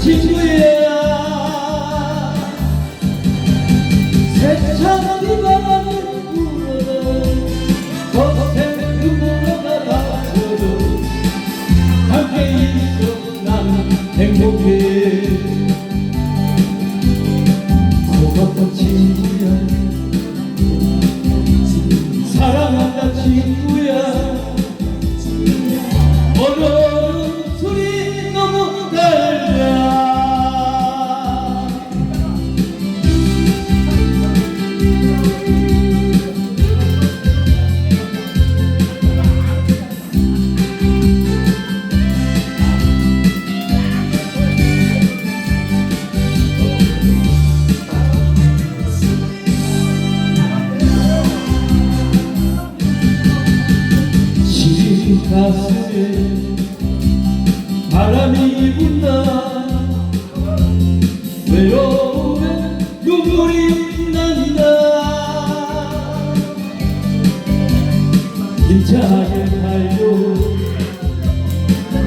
친구야 세찬 비바람을 불어도 거센 눈물로가 닥쳐도 함께 있어 난 행복해 고맙다 친구야 사랑한다 친구야. 오늘 가슴에 바람이 분다. 외로움에 눈물이 난다. 힘차게 달려.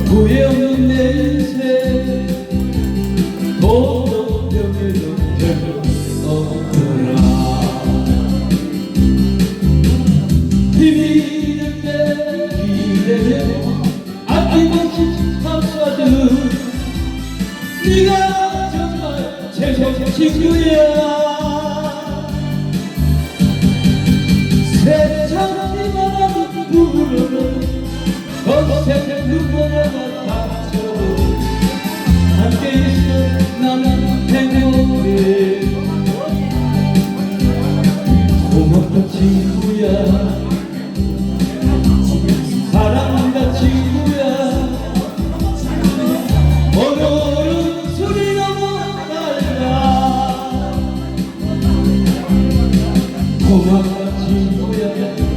후회 없는 내 인생 고독병에도 별로 없더 아낌없이 감싸준 네가 정말 최고 친구야 세찬이 바람이 불어는 거세 누구나 같아 함께 있어 나는 행복해 고맙다 친구야 고맙지